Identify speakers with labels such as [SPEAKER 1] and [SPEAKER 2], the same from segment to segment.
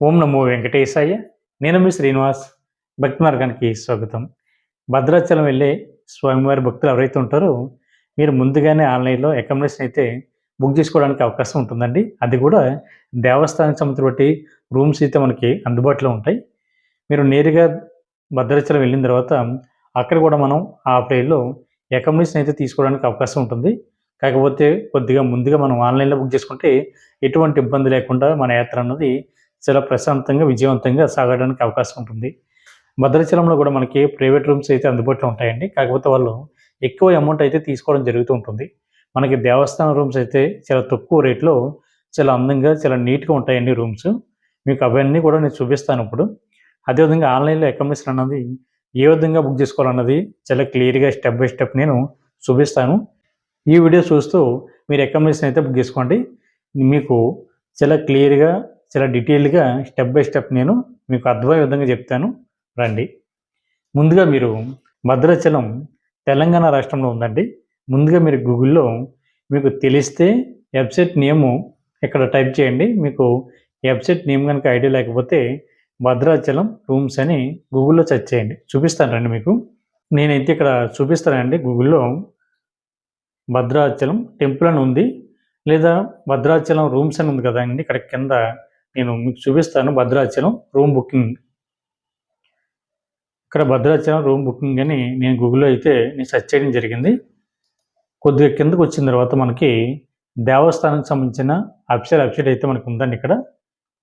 [SPEAKER 1] ఓం నమో వెంకటేశాయ. నేను మీ శ్రీనివాస్. భక్తి మార్గానికి స్వాగతం. భద్రాచలం వెళ్ళే స్వామివారి భక్తులు ఎవరైతే ఉంటారో మీరు ముందుగానే ఆన్లైన్లో అకామిడేషన్ అయితే బుక్ చేసుకోవడానికి అవకాశం ఉంటుందండి. అది కూడా దేవస్థానం సంబంధించి బట్టి రూమ్స్ అయితే మనకి అందుబాటులో ఉంటాయి. మీరు నేరుగా భద్రాచలం వెళ్ళిన తర్వాత అక్కడ కూడా మనం ఆ ప్లేలో అకామిడేషన్ అయితే తీసుకోవడానికి అవకాశం ఉంటుంది. కాకపోతే కొద్దిగా ముందుగా మనం ఆన్లైన్లో బుక్ చేసుకుంటే ఎటువంటి ఇబ్బంది లేకుండా మన యాత్ర అన్నది చాలా ప్రశాంతంగా విజయవంతంగా సాగడానికి అవకాశం ఉంటుంది. భద్రాచలంలో కూడా మనకి ప్రైవేట్ రూమ్స్ అయితే అందుబాటులో ఉంటాయండి. కాకపోతే వాళ్ళు ఎక్కువ అమౌంట్ అయితే తీసుకోవడం జరుగుతూ ఉంటుంది. మనకి దేవస్థానం రూమ్స్ అయితే చాలా తక్కువ రేట్లో చాలా అందంగా చాలా నీట్గా ఉంటాయండి రూమ్స్. మీకు అవన్నీ కూడా నేను చూపిస్తాను ఇప్పుడు. అదేవిధంగా ఆన్లైన్లో అకామిడేషన్ అన్నది ఏ విధంగా బుక్ చేసుకోవాలన్నది చాలా క్లియర్గా స్టెప్ బై స్టెప్ నేను చూపిస్తాను. ఈ వీడియో చూస్తూ మీరు అకామిడేషన్ అయితే బుక్ చేసుకోండి. మీకు చాలా క్లియర్గా చాలా డీటెయిల్గా స్టెప్ బై స్టెప్ నేను మీకు అర్థమయ్యే విధంగా చెప్తాను. రండి. ముందుగా మీరు భద్రాచలం తెలంగాణ రాష్ట్రంలో ఉందండి. ముందుగా మీరు గూగుల్లో మీకు తెలిస్తే వెబ్సైట్ నేము ఇక్కడ టైప్ చేయండి. మీకు వెబ్సైట్ నేమ్ కనుక ఐడియా లేకపోతే భద్రాచలం రూమ్స్ అని గూగుల్లో సెర్చ్ చేయండి. చూపిస్తాను రండి మీకు. నేనైతే ఇక్కడ చూపిస్తానండి గూగుల్లో భద్రాచలం టెంపుల్ అని ఉంది. లేదా భద్రాచలం రూమ్స్ అని ఉంది కదా అండి ఇక్కడ కింద నేను మీకు చూపిస్తాను భద్రాచలం రూమ్ బుకింగ్. ఇక్కడ భద్రాచలం రూమ్ బుకింగ్ అని నేను గూగుల్లో అయితే నేను సెర్చ్ చేయడం జరిగింది. కొద్దిగా కిందకు వచ్చిన తర్వాత మనకి దేవస్థానానికి సంబంధించిన అఫిషియల్ వెబ్సైట్ అయితే మనకు ఉందండి ఇక్కడ.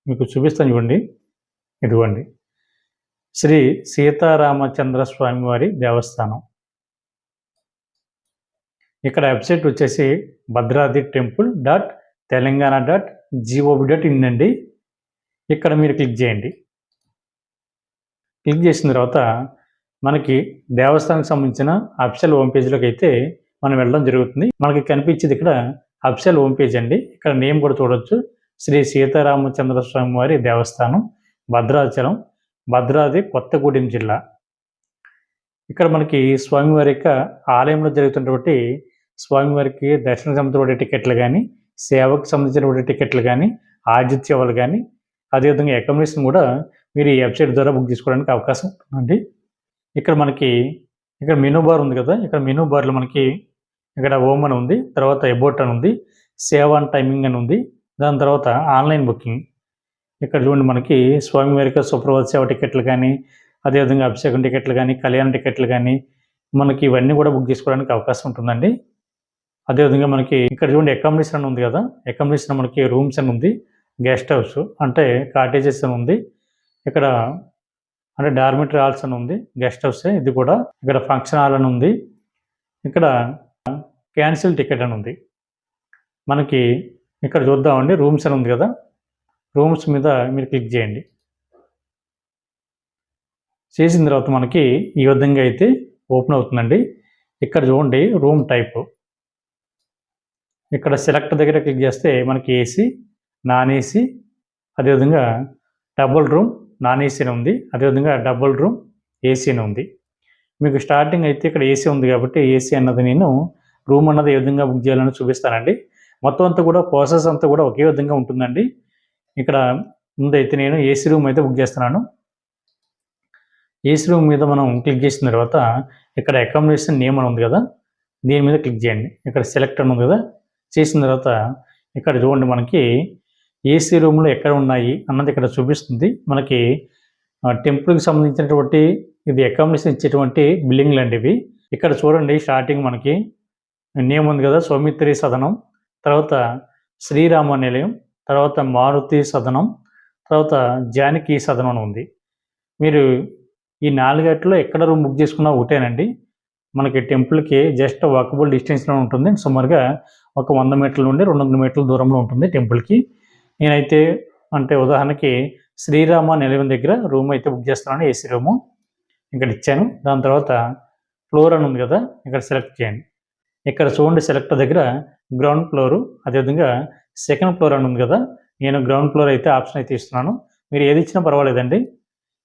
[SPEAKER 1] మీకు చూపిస్తాను చూడండి. ఇదిగోండి. శ్రీ సీతారామచంద్ర స్వామివారి దేవస్థానం. ఇక్కడ వెబ్సైట్ వచ్చేసి Bhadradri temple dot Telangana dot G O B dot in అండి. ఇక్కడ మీరు క్లిక్ చేయండి. క్లిక్ చేసిన తర్వాత మనకి దేవస్థానానికి సంబంధించిన అఫిషియల్ హోమ్ పేజ్లోకి అయితే మనం వెళ్ళడం జరుగుతుంది. మనకి కనిపించేది ఇక్కడ అఫిషియల్ హోమ్ పేజ్ అండి. ఇక్కడ నేమ్ కూడా చూడొచ్చు. శ్రీ సీతారామచంద్ర స్వామి వారి దేవస్థానం భద్రాచలం భద్రాద్రి కొత్తగూడెం జిల్లా. ఇక్కడ మనకి స్వామివారి యొక్క ఆలయంలో జరుగుతున్నటువంటి స్వామివారికి దర్శనం సంబంధించిన టికెట్లు కానీ సేవకు సంబంధించినటువంటి టికెట్లు కానీ ఆతిథ్యవాలు కానీ అదేవిధంగా అకామిడేషన్ కూడా మీరు ఈ వెబ్సైట్ ద్వారా బుక్ చేసుకోవడానికి అవకాశం ఉంటుందండి ఇక్కడ మనకి ఇక్కడ మెనూ బార్ ఉంది కదా ఇక్కడ మెనూ బార్లో మనకి ఇక్కడ హోమ్ అని ఉంది తర్వాత ఎబోట్ అని ఉంది సేవ్ అండ్ టైమింగ్ అని ఉంది దాని తర్వాత ఆన్లైన్ బుకింగ్ ఇక్కడ చూడండి మనకి స్వామివారికి సుప్రభాత సేవ టికెట్లు కానీ అదేవిధంగా అభిషేకం టికెట్లు కానీ కళ్యాణ టికెట్లు కానీ మనకి ఇవన్నీ కూడా బుక్ చేసుకోవడానికి అవకాశం ఉంటుందండి. అదేవిధంగా మనకి ఇక్కడ చూడండి అకామిడేషన్ అని ఉంది కదా అకామిడేషన్ మనకి రూమ్స్ అని ఉంది. గెస్ట్ హౌస్ అంటే కాటేజెస్ అని ఉంది. ఇక్కడ అంటే డార్మిటరీ హాల్స్ అని ఉంది. గెస్ట్ హౌస్ ఇది కూడా ఇక్కడ ఫంక్షన్ హాల్ అని ఉంది. ఇక్కడ క్యాన్సిల్ టికెట్ అని ఉంది. మనకి ఇక్కడ చూద్దామండి రూమ్స్ అని ఉంది కదా. రూమ్స్ మీద మీరు క్లిక్ చేయండి. చేసిన తర్వాత మనకి ఈ విధంగా అయితే ఓపెన్ అవుతుందండి. ఇక్కడ చూడండి రూమ్ టైప్. ఇక్కడ సెలెక్ట్ దగ్గర క్లిక్ చేస్తే మనకి ఏసీ నాన్ ఏసీ అదేవిధంగా డబుల్ రూమ్ నాన్ ఏసీ అని ఉంది. అదేవిధంగా డబుల్ రూమ్ ఏసీ అని ఉంది. మీకు స్టార్టింగ్ అయితే ఇక్కడ ఏసీ ఉంది కాబట్టి ఏసీ అన్నది నేను రూమ్ అన్నది ఏ విధంగా బుక్ చేయాలని చూపిస్తానండి. మొత్తం అంతా కూడా ప్రాసెస్ అంతా కూడా ఒకే విధంగా ఉంటుందండి. ఇక్కడ ముందైతే నేను ఏసీ రూమ్ అయితే బుక్ చేస్తున్నాను. ఏసీ రూమ్ మీద మనం క్లిక్ చేసిన తర్వాత ఇక్కడ అకామిడేషన్ నేమ్ అని ఉంది కదా దీని మీద క్లిక్ చేయండి. ఇక్కడ సెలెక్ట్ అని ఉంది కదా చేసిన తర్వాత ఇక్కడ చూడండి మనకి ఏసీ రూమ్లు ఎక్కడ ఉన్నాయి అన్నది ఇక్కడ చూపిస్తుంది. మనకి టెంపుల్కి సంబంధించినటువంటి ఇది అకామిడేషన్ ఇచ్చేటువంటి బిల్డింగ్లు అండి ఇవి. ఇక్కడ చూడండి స్టార్టింగ్ మనకి నేమ్ ఉంది కదా సౌమిత్రి సదనం తర్వాత శ్రీరామ నిలయం తర్వాత మారుతి సదనం తర్వాత జానకి సదనం అని ఉంది. మీరు ఈ నాలుగేట్లో ఎక్కడ రూమ్ బుక్ చేసుకున్నా ఒకటేనండి. మనకి టెంపుల్కి జస్ట్ వాకబుల్ డిస్టెన్స్లో ఉంటుంది. సుమారుగా ఒక వంద మీటర్ల నుండి రెండు వందల మీటర్ల దూరంలో ఉంటుంది టెంపుల్కి. నేనైతే అంటే ఉదాహరణకి శ్రీరామ నిలయం దగ్గర రూమ్ అయితే బుక్ చేస్తున్నాను ఏసీ రూము. ఇక్కడ ఇచ్చాను. దాని తర్వాత ఫ్లోర్ అని ఉంది కదా ఇక్కడ సెలెక్ట్ చేయండి. ఇక్కడ చూడండి సెలెక్ట్ దగ్గర గ్రౌండ్ ఫ్లోరు. అదేవిధంగా సెకండ్ ఫ్లోర్ అని ఉంది కదా నేను గ్రౌండ్ ఫ్లోర్ అయితే ఆప్షన్ అయితే ఇస్తున్నాను. మీరు ఏది ఇచ్చినా పర్వాలేదండి.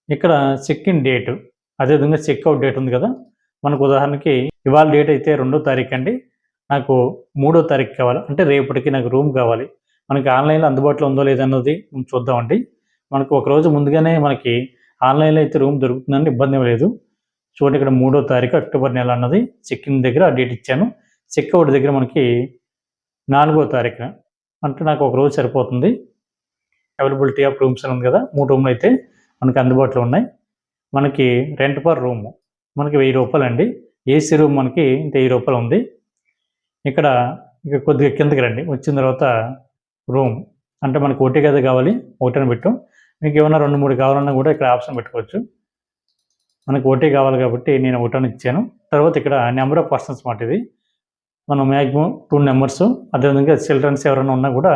[SPEAKER 1] ఇక్కడ చెక్ ఇన్ డేటు అదేవిధంగా చెక్అవుట్ డేట్ ఉంది కదా. మనకు ఉదాహరణకి ఇవాళ డేట్ అయితే రెండో తారీఖు అండి. నాకు మూడో తారీఖు కావాలి. అంటే రేపటికి నాకు రూమ్ కావాలి. మనకి ఆన్లైన్లో అందుబాటులో ఉందో లేదన్నది చూద్దామండి. మనకు ఒక రోజు ముందుగానే మనకి ఆన్లైన్లో అయితే రూమ్ దొరుకుతుందని ఇబ్బంది ఏం లేదు. చూడండి ఇక్కడ మూడో తారీఖు అక్టోబర్ నెల అన్నది. చెక్ ఇన్ దగ్గర డేట్ ఇచ్చాను. చెక్ అవుట్ దగ్గర మనకి నాలుగో తారీఖున అంటే నాకు ఒక రోజు సరిపోతుంది. అవైలబిలిటీ ఆఫ్ రూమ్స్ ఉంది కదా మూడు రూమ్లు అయితే మనకి అందుబాటులో ఉన్నాయి. మనకి రెంట్ పర్ రూమ్ మనకి వెయ్యి రూపాయలు అండి. ఏసీ రూమ్ మనకి వెయ్యి రూపాయలు ఉంది. ఇక్కడ ఇక కొద్దిగా కిందకి రండి. వచ్చిన తర్వాత రూమ్ అంటే మనకు ఒకటి గది కావాలి ఒకటని పెట్టాం. మీకు ఏమైనా రెండు మూడు కావాలన్నా కూడా ఇక్కడ ఆప్షన్ పెట్టుకోవచ్చు. మనకు ఒకటి కావాలి కాబట్టి నేను ఒకటని ఇచ్చాను. తర్వాత ఇక్కడ నెంబర్ ఆఫ్ పర్సన్స్ మాట ఇది. మనం మ్యాక్సిమం టూ నెంబర్స్. అదేవిధంగా చిల్డ్రన్స్ ఎవరైనా ఉన్నా కూడా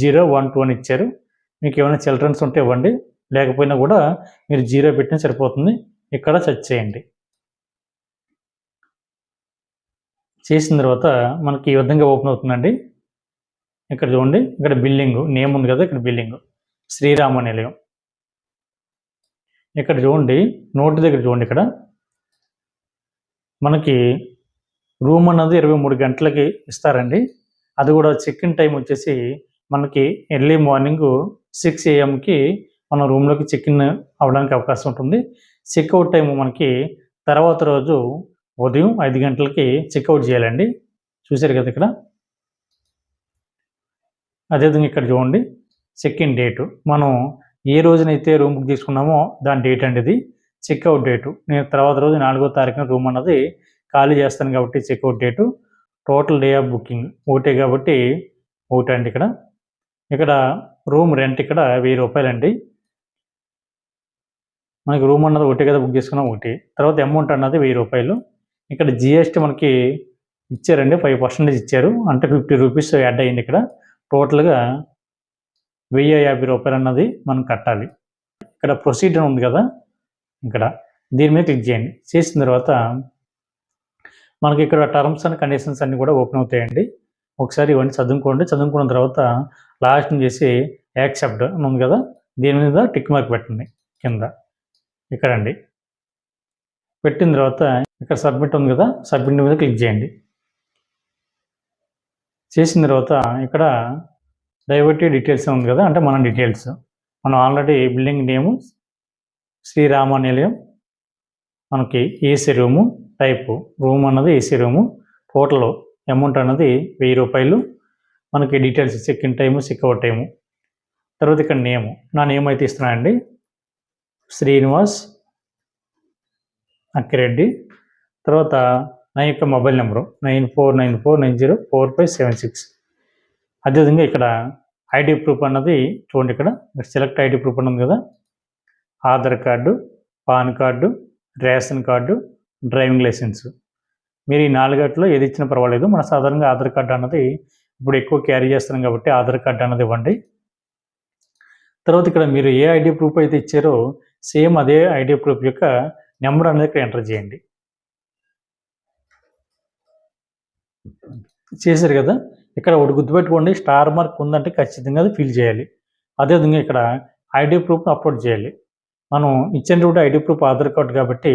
[SPEAKER 1] జీరో వన్ టూ అని ఇచ్చారు. మీకు ఏమైనా చిల్డ్రన్స్ ఉంటే ఇవ్వండి. లేకపోయినా కూడా మీరు జీరో పెట్టినా సరిపోతుంది. ఇక్కడ సెర్చ్ చేయండి. చేసిన తర్వాత మనకి ఈ విధంగా ఓపెన్ అవుతుందండి. ఇక్కడ చూడండి ఇక్కడ బిల్డింగ్ నేమ్ ఉంది కదా ఇక్కడ బిల్డింగ్ శ్రీరామ నిలయం. ఇక్కడ చూడండి నోటి దగ్గర చూడండి ఇక్కడ. మనకి రూమ్ అన్నది ఇరవై మూడు గంటలకి ఇస్తారండి. అది కూడా చెక్ ఇన్ టైం వచ్చేసి మనకి ఎర్లీ మార్నింగ్ సిక్స్ ఏఎంకి మన రూమ్లోకి చెక్ ఇన్ అవ్వడానికి అవకాశం ఉంటుంది. చెక్అవుట్ టైం మనకి తర్వాత రోజు ఉదయం ఐదు గంటలకి చెక్అవుట్ చేయాలండి. చూశారు కదా ఇక్కడ? అదేవిధంగా ఇక్కడ చూడండి చెక్ ఇన్ డేటు మనం ఏ రోజునైతే రూమ్ బుక్ చేసుకున్నామో దాని డేట్ అండి ఇది. చెక్అవుట్ డేటు నేను తర్వాత రోజు నాలుగో తారీఖున రూమ్ అన్నది ఖాళీ చేస్తాను కాబట్టి checkout date total day of booking ఒకటే కాబట్టి ఒకటే అండి ఇక్కడ. ఇక్కడ రూమ్ రెంట్ ఇక్కడ వెయ్యి రూపాయలండి మనకి రూమ్ అన్నది ఒకటే కదా బుక్ చేసుకున్నాం ఒకటి. తర్వాత అమౌంట్ అన్నది వెయ్యి రూపాయలు. ఇక్కడ జిఎస్టీ మనకి ఇచ్చారండి ఫైవ్ పర్సెంటేజ్ ఇచ్చారు. అంటే ఫిఫ్టీ రూపీస్ యాడ్ అయ్యింది ఇక్కడ. టోటల్గా వెయ్యి యాభై రూపాయలు అన్నది మనం కట్టాలి. ఇక్కడ ప్రొసీజర్ ఉంది కదా ఇక్కడ దీని మీద క్లిక్ చేయండి. చేసిన తర్వాత మనకి ఇక్కడ టర్మ్స్ అండ్ కండిషన్స్ అన్నీ కూడా ఓపెన్ అవుతాయండి. ఒకసారి ఇవన్నీ చదువుకోండి. చదువుకున్న తర్వాత లాస్ట్ చేసి యాక్సెప్ట్ అని ఉంది కదా దీని మీద టిక్ మార్క్ పెట్టండి కింద. ఇక్కడండి పెట్టిన తర్వాత ఇక్కడ సబ్మిట్ ఉంది కదా సబ్మిట్ మీద క్లిక్ చేయండి. చేసిన తర్వాత ఇక్కడ డైవర్టీ డీటెయిల్స్ ఉంది కదా అంటే మన డీటెయిల్స్ మనం already building name Srirama Nilayam మనకి ఏసీ రూము టైపు రూమ్ అన్నది ఏసీ రూము టోటల్ అమౌంట్ అన్నది వెయ్యి రూపాయలు. మనకి details check in time check out time తర్వాత ఇక్కడ నేము నా నేమ్ అయితే ఇస్తున్నానండి శ్రీనివాస్ అక్కిరెడ్డి. తర్వాత నా యొక్క mobile number nine four nine four nine zero four five seven six. అదేవిధంగా ఇక్కడ ఐడి ప్రూఫ్ అన్నది చూడండి ఇక్కడ. సెలెక్ట్ ఐడి ప్రూఫ్ అన్నది కదా. Aadhaar card PAN card ration card driving licence. మీరు ఈ నాలుగట్లో ఏది ఇచ్చినా పర్వాలేదు. మన సాధారణంగా ఆధార్ కార్డు అన్నది ఇప్పుడు ఎక్కువ క్యారీ చేస్తున్నాం కాబట్టి ఆధార్ కార్డు అన్నది ఇవ్వండి. తర్వాత ఇక్కడ మీరు ఏ ఐడి ప్రూఫ్ అయితే ఇచ్చారో సేమ్ అదే ఐడి ప్రూఫ్ యొక్క నెంబర్ అనేది ఇక్కడ ఎంటర్ చేయండి. చేశారు కదా. ఇక్కడ ఒకటి గుర్తుపెట్టుకోండి. స్టార్ మార్క్ ఉందంటే ఖచ్చితంగా అది ఫిల్ చేయాలి. అదేవిధంగా ఇక్కడ ఐడి ప్రూఫ్ను అప్లోడ్ చేయాలి. మనం ఇచ్చినటువంటి ఐడి ప్రూఫ్ ఆధార్ కార్డు కాబట్టి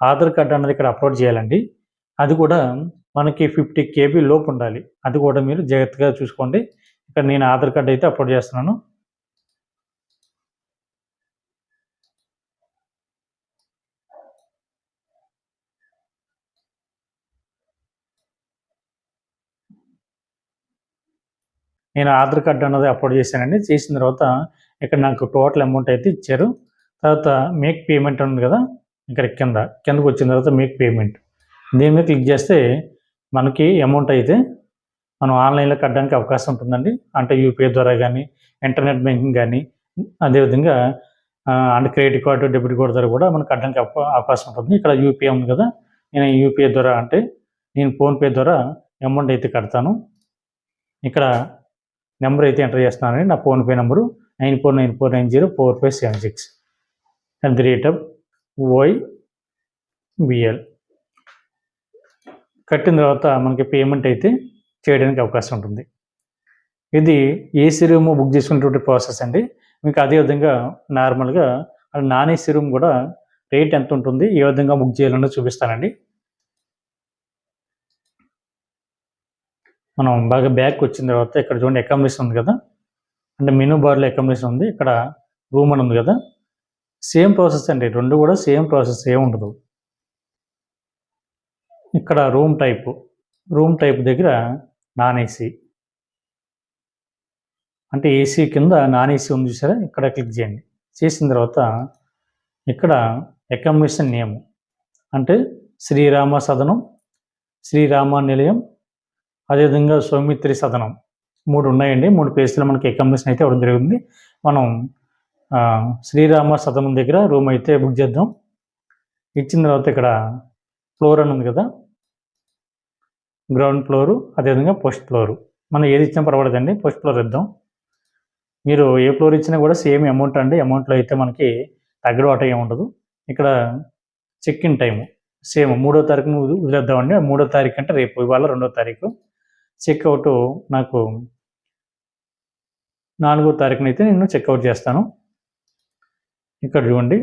[SPEAKER 1] ఆధార్ కార్డు అన్నది ఇక్కడ అప్లోడ్ చేయాలండి. అది కూడా మనకి ఫిఫ్టీ కేబీ లోపు ఉండాలి. అది కూడా మీరు జాగ్రత్తగా చూసుకోండి. ఇక్కడ నేను ఆధార్ కార్డు అయితే అప్లోడ్ చేస్తున్నాను. నేను ఆధార్ కార్డు అన్నది అప్లోడ్ చేశానండి. చేసిన తర్వాత ఇక్కడ నాకు టోటల్ అమౌంట్ అయితే ఇచ్చారు. తర్వాత మేక్ పేమెంట్ ఉంది కదా ఇక్కడ కింద కిందకు వచ్చిన తర్వాత మేక్ పేమెంట్. దీని మీద క్లిక్ చేస్తే మనకి అమౌంట్ అయితే మనం ఆన్లైన్లో కట్టడానికి అవకాశం ఉంటుందండి. అంటే యూపీఐ ద్వారా కానీ ఇంటర్నెట్ బ్యాంకింగ్ కానీ అదేవిధంగా అంటే క్రెడిట్ కార్డు డెబిట్ కార్డు ద్వారా కూడా మనం కట్టడానికి అవకాశం ఉంటుంది. ఇక్కడ యూపీఐ ఉంది కదా నేను యూపీఐ ద్వారా అంటే నేను ఫోన్పే ద్వారా అమౌంట్ అయితే కడతాను. ఇక్కడ నెంబర్ అయితే ఎంటర్ చేస్తున్నానండి. నా PhonePe number nine four nine four nine zero four five seven six at the rate of Y B L కట్టిన తర్వాత మనకి పేమెంట్ అయితే చేయడానికి అవకాశం ఉంటుంది. ఇది ఏసీ రూమ్ బుక్ చేసుకునేటువంటి ప్రాసెస్ అండి. మీకు అదే విధంగా నార్మల్గా నాన్ ఏసీ రూమ్ కూడా రేట్ ఎంత ఉంటుంది ఏ విధంగా బుక్ చేయాలన్నో చూపిస్తానండి. మనం బాగా బ్యాక్ వచ్చిన తర్వాత ఇక్కడ చూడండి అకామిడేషన్ ఉంది కదా? అంటే మెనూ బార్లో అకామిడేషన్ ఉంది. ఇక్కడ రూమ్ అని ఉంది కదా? సేమ్ ప్రాసెస్ అండి. రెండు కూడా సేమ్ ప్రాసెస్ ఏం ఉండదు. ఇక్కడ రూమ్ టైపు రూమ్ టైప్ దగ్గర నాన్ ఏసీ అంటే ఏసీ కింద నాన్ ఏసీ ఉంది చూసారా? ఇక్కడ క్లిక్ చేయండి. చేసిన తర్వాత ఇక్కడ అకామిడేషన్ నేమ్ అంటే శ్రీరామ సదనం శ్రీరామ నిలయం అదేవిధంగా సౌమిత్రి సదనం మూడు ఉన్నాయండి. మూడు పేజీలో మనకి అకామిడేషన్ అయితే ఇవ్వడం జరిగింది. మనం శ్రీరామ సదనం దగ్గర రూమ్ అయితే బుక్ చేద్దాం. ఇచ్చిన తర్వాత ఇక్కడ ఫ్లోర్ అని ఉంది కదా? గ్రౌండ్ ఫ్లోరు అదేవిధంగా పోస్ట్ ఫ్లోరు. మనం ఏది ఇచ్చినా పర్వాలేదండి. పోస్ట్ ఫ్లోర్ ఇద్దాం. మీరు ఏ ఫ్లోర్ ఇచ్చినా కూడా సేమ్ అమౌంట్ అండి. అమౌంట్లో అయితే మనకి తగ్గడం అట ఏమి ఉండదు. ఇక్కడ చెక్ ఇన్ టైము సేమ్ మూడో తారీఖున వదిలేద్దామండి. మూడో తారీఖు అంటే రేపు ఇవాళ రెండో తారీఖు. చెక్అవుట్ నాకు నాలుగో తారీఖున అయితే నేను చెక్అవుట్ చేస్తాను. ఇక్కడ చూడండి.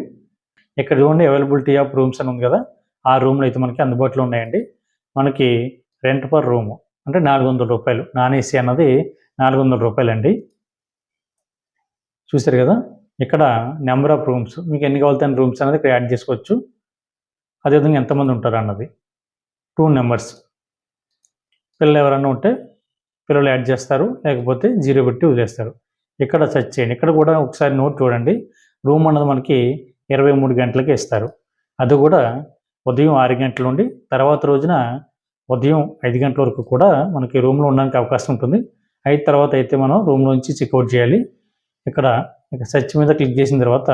[SPEAKER 1] ఇక్కడ చూడండి అవైలబిలిటీ ఆఫ్ రూమ్స్ అని ఉంది కదా. ఆ రూమ్లు అయితే మనకి అందుబాటులో ఉన్నాయండి. మనకి రెంట్ పర్ రూమ్ అంటే నాలుగు వందల రూపాయలు. నాన్ ఏసీ అన్నది నాలుగు వందల రూపాయలు అండి చూసారు కదా? ఇక్కడ నెంబర్ ఆఫ్ రూమ్స్ మీకు ఎన్ని కావాల్సిన రూమ్స్ అనేది ఇక్కడ యాడ్ చేసుకోవచ్చు. అదేవిధంగా ఎంతమంది ఉంటారు అన్నది. టూ నెంబర్స్ పిల్లలు ఎవరన్నా ఉంటే పిల్లలు యాడ్ చేస్తారు లేకపోతే జీరో పెట్టి వదిలేస్తారు. ఇక్కడ సెర్చ్ చేయండి. ఇక్కడ కూడా ఒకసారి నోట్ చూడండి. రూమ్ అన్నది మనకి ఇరవై మూడు గంటలకి ఇస్తారు. అది కూడా ఉదయం ఆరు గంటల నుండి తర్వాత రోజున ఉదయం ఐదు గంటల వరకు కూడా మనకి రూమ్లో ఉండడానికి అవకాశం ఉంటుంది. అయిన తర్వాత అయితే మనం రూమ్లోంచి చెక్అవుట్ చేయాలి. ఇక్కడ ఇక సెర్చ్ మీద క్లిక్ చేసిన తర్వాత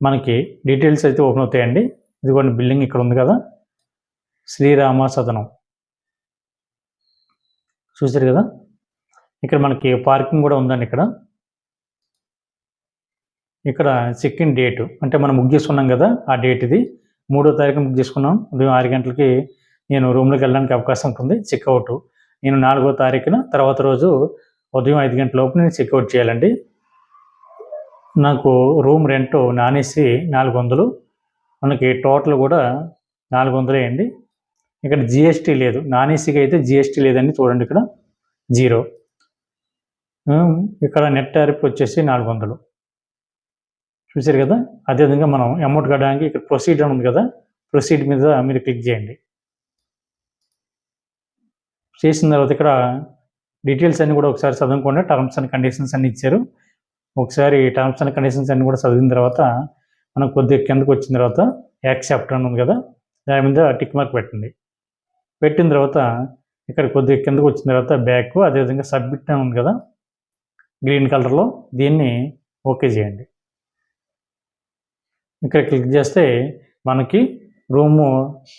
[SPEAKER 1] మనకి డీటెయిల్స్ అయితే ఓపెన్ అవుతాయండి. ఇదిగోండి బిల్డింగ్ ఇక్కడ ఉంది కదా. శ్రీరామ సదనం. చూసారు కదా? ఇక్కడ మనకి పార్కింగ్ కూడా ఉందండి ఇక్కడ. ఇక్కడ చెక్ ఇన్ డేట్ అంటే మనం బుక్ చేసుకున్నాం కదా ఆ డేట్ ఇది. మూడో తారీఖు బుక్ చేసుకున్నాం. ఉదయం ఆరు గంటలకి నేను రూమ్లోకి వెళ్ళడానికి అవకాశం ఉంటుంది. చెక్అవుట్ నేను నాలుగో తారీఖున తర్వాత రోజు ఉదయం ఐదు గంటల లోపు నేను చెక్అవుట్ చేయాలండి. నాకు రూమ్ రెంట్ నానేసి నాలుగు వందలు. మనకి టోటల్ కూడా నాలుగు వందలే అండి. ఇక్కడ జిఎస్టీ లేదు. నాన్ ఏసీకి అయితే జిఎస్టీ లేదండి. చూడండి ఇక్కడ. జీరో. ఇక్కడ నెట్ టారిఫ్ వచ్చేసి నాలుగు వందలు. చూసారు కదా? అదేవిధంగా మనం అమౌంట్ కట్టడానికి ఇక్కడ ప్రొసీడ్ అని ఉంది కదా? ప్రొసీడ్ మీద మీరు క్లిక్ చేయండి. చేసిన తర్వాత ఇక్కడ డీటెయిల్స్ అన్ని కూడా ఒకసారి చదువుకోండి. టర్మ్స్ అండ్ కండిషన్స్ అన్ని ఇచ్చారు. ఒకసారి టర్మ్స్ అండ్ కండిషన్స్ అన్ని కూడా చదివిన తర్వాత మనం కొద్దిగా కిందకు వచ్చిన తర్వాత యాక్సెప్ట్ అని ఉంది కదా? దాని మీద టిక్ మార్క్ పెట్టండి. పెట్టిన తర్వాత ఇక్కడ కొద్దిగా కిందకు వచ్చిన తర్వాత బ్యాక్ అదేవిధంగా సబ్మిట్ అని ఉంది కదా గ్రీన్ కలర్లో దీన్ని ఓకే చేయండి. ఇక్కడ క్లిక్ చేస్తే మనకి రూము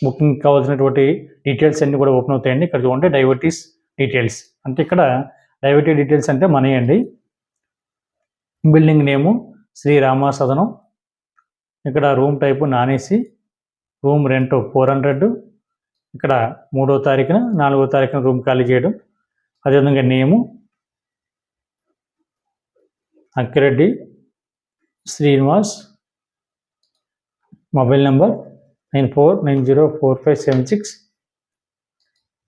[SPEAKER 1] బుకింగ్ కావాల్సినటువంటి డీటెయిల్స్ అన్నీ కూడా ఓపెన్ అవుతాయండి. ఇక్కడ చూడండి డైవర్టీస్ డీటెయిల్స్. అంటే ఇక్కడ డైవర్టీ డీటెయిల్స్ అంటే మనీ అండి. Building name Srirama Sadanam. ఇక్కడ room type non AC room rent four hundred ఇక్కడ మూడో తారీఖున నాలుగో తారీఖున రూమ్ ఖాళీ చేయడం అదేవిధంగా name Akkireddy Srinivas mobile number nine four nine zero four five seven six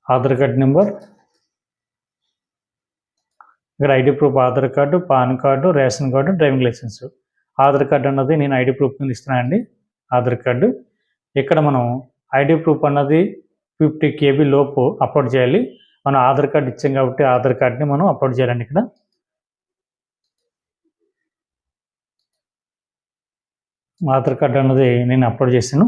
[SPEAKER 1] Aadhaar card number ఇక్కడ ID proof Aadhaar card PAN card ration card driving licence. Aadhaar card అన్నది నేను ఐడి ప్రూఫ్ కింద ఇస్తున్నానండి Aadhaar card. ఇక్కడ మనం ID proof అన్నది fifty KB లోపు upload చేయాలి. మనం ఆధార్ కార్డు ఇచ్చాం కాబట్టి ఆధార్ కార్డ్ని మనం అప్లోడ్ చేయాలండి ఇక్కడ. ఆధార్ కార్డు అన్నది నేను అప్లోడ్ చేశాను.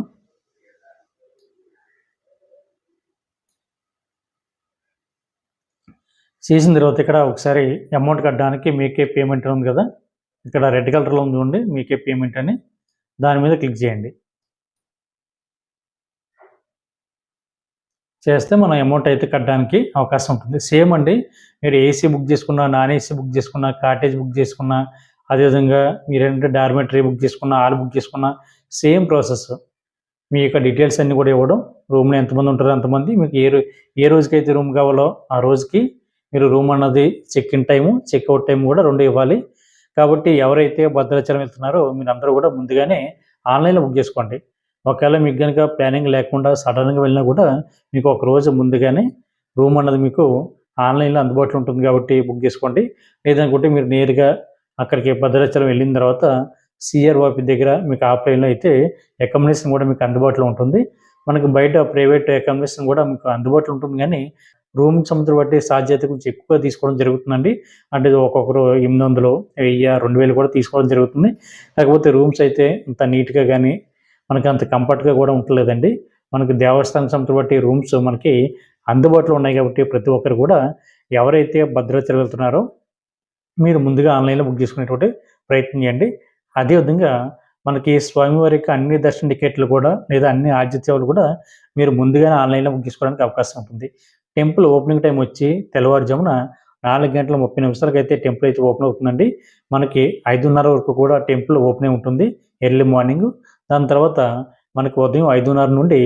[SPEAKER 1] చేసిన తర్వాత ఇక్కడ ఒకసారి అమౌంట్ కట్టడానికి మీకే పేమెంట్ ఉంది కదా. ఇక్కడ రెడ్ కలర్లో ఉంది చూడండి మీకే పేమెంట్ అని. దాని మీద క్లిక్ చేయండి. చేస్తే మనం అమౌంట్ అయితే కట్టడానికి అవకాశం ఉంటుంది. సేమ్ అండి మీరు ఏసీ బుక్ చేసుకున్నా నాన్ ఏసీ బుక్ చేసుకున్నా కాటేజ్ బుక్ చేసుకున్నా అదేవిధంగా మీరేంటంటే డార్మెటరీ బుక్ చేసుకున్నా ఆల్ బుక్ చేసుకున్నా సేమ్ ప్రాసెస్ మీ యొక్క డీటెయిల్స్ అన్నీ కూడా ఇవ్వడం. రూమ్లో ఎంతమంది ఉంటారో అంతమంది మీకు ఏ ఏ రోజుకైతే రూమ్ కావాలో ఆ రోజుకి మీరు రూమ్ అన్నది check in time checkout time కూడా రెండు ఇవ్వాలి. కాబట్టి ఎవరైతే భద్రాచలం వెళ్తున్నారో మీరు అందరూ కూడా ముందుగానే ఆన్లైన్లో బుక్ చేసుకోండి. ఒకవేళ మీకు కనుక ప్లానింగ్ లేకుండా సడన్గా వెళ్ళినా కూడా మీకు ఒక రోజు ముందుగానే రూమ్ అన్నది మీకు ఆన్లైన్లో అందుబాటులో ఉంటుంది కాబట్టి బుక్ చేసుకోండి. లేదనుకుంటే మీరు నేరుగా అక్కడికి భద్రాచలం వెళ్ళిన తర్వాత సిఆర్ దగ్గర మీకు ఆఫ్లైన్లో అయితే అకామిడేషన్ కూడా మీకు అందుబాటులో ఉంటుంది. మనకు బయట ప్రైవేట్ అకామిడేషన్ కూడా మీకు అందుబాటులో ఉంటుంది కానీ రూమ్ సముద్రం బట్టి సాధ్యత కొంచెం ఎక్కువ తీసుకోవడం జరుగుతుందండి. అంటే ఒక్కొక్కరు ఎనిమిది వందలు వెయ్యి రెండు వేలు కూడా తీసుకోవడం జరుగుతుంది. కాకపోతే రూమ్స్ అయితే అంత నీట్గా కానీ మనకి అంత కంఫర్ట్గా కూడా ఉండలేదండి. మనకి దేవస్థానం సముద్రం బట్టి రూమ్స్ మనకి అందుబాటులో ఉన్నాయి కాబట్టి ప్రతి ఒక్కరు కూడా ఎవరైతే భద్రాచలం వెళ్తున్నారో మీరు ముందుగా ఆన్లైన్లో బుక్ చేసుకునేటువంటి ప్రయత్నం చేయండి. అదేవిధంగా మనకి స్వామివారి యొక్క అన్ని దర్శన టికెట్లు కూడా లేదా అన్ని ఆతిథ్యాలు కూడా మీరు ముందుగానే ఆన్లైన్లో బుక్ చేసుకోవడానికి అవకాశం ఉంటుంది. టెంపుల్ ఓపెనింగ్ టైం వచ్చి తెల్లవారుజామున నాలుగు గంటల ముప్పై నిమిషాలకు అయితే టెంపుల్ అయితే ఓపెన్ అవుతుందండి. మనకి ఐదున్నర వరకు కూడా టెంపుల్ ఓపెన్ ఉంటుంది. ఎర్లీ మార్నింగ్ దాని తర్వాత మనకి ఉదయం ఐదున్నర నుండి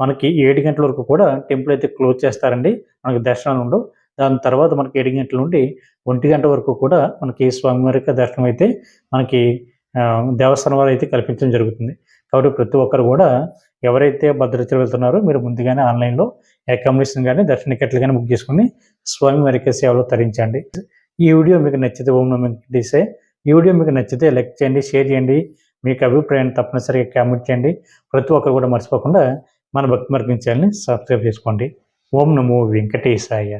[SPEAKER 1] మనకి ఏడు గంటల వరకు కూడా టెంపుల్ అయితే క్లోజ్ చేస్తారండి. మనకి దర్శనాలు ఉండవు. దాని తర్వాత మనకి ఏడు గంటల నుండి ఒంటి గంట వరకు కూడా మనకి స్వామివారి యొక్క దర్శనం అయితే మనకి దేవస్థానం వారు అయితే కల్పించడం జరుగుతుంది. కాబట్టి ప్రతి ఒక్కరు కూడా ఎవరైతే భద్రాచలం వెళ్తున్నారో మీరు ముందుగానే ఆన్లైన్లో అకామిడేషన్ కానీ దర్శన టికెట్లు కానీ బుక్ చేసుకుని స్వామివారి యొక్క సేవలో తరించండి. ఈ వీడియో మీకు నచ్చితే ఓం నమో ఈ వీడియో మీకు నచ్చితే లైక్ చేయండి షేర్ చేయండి. మీకు అభిప్రాయాన్ని తప్పనిసరిగా కామెంట్ చేయండి. ప్రతి ఒక్కరు కూడా మర్చిపోకుండా మన భక్తి మార్గం ఛానల్ని సబ్స్క్రైబ్ చేసుకోండి. ఓం నమో వెంకటేశాయ.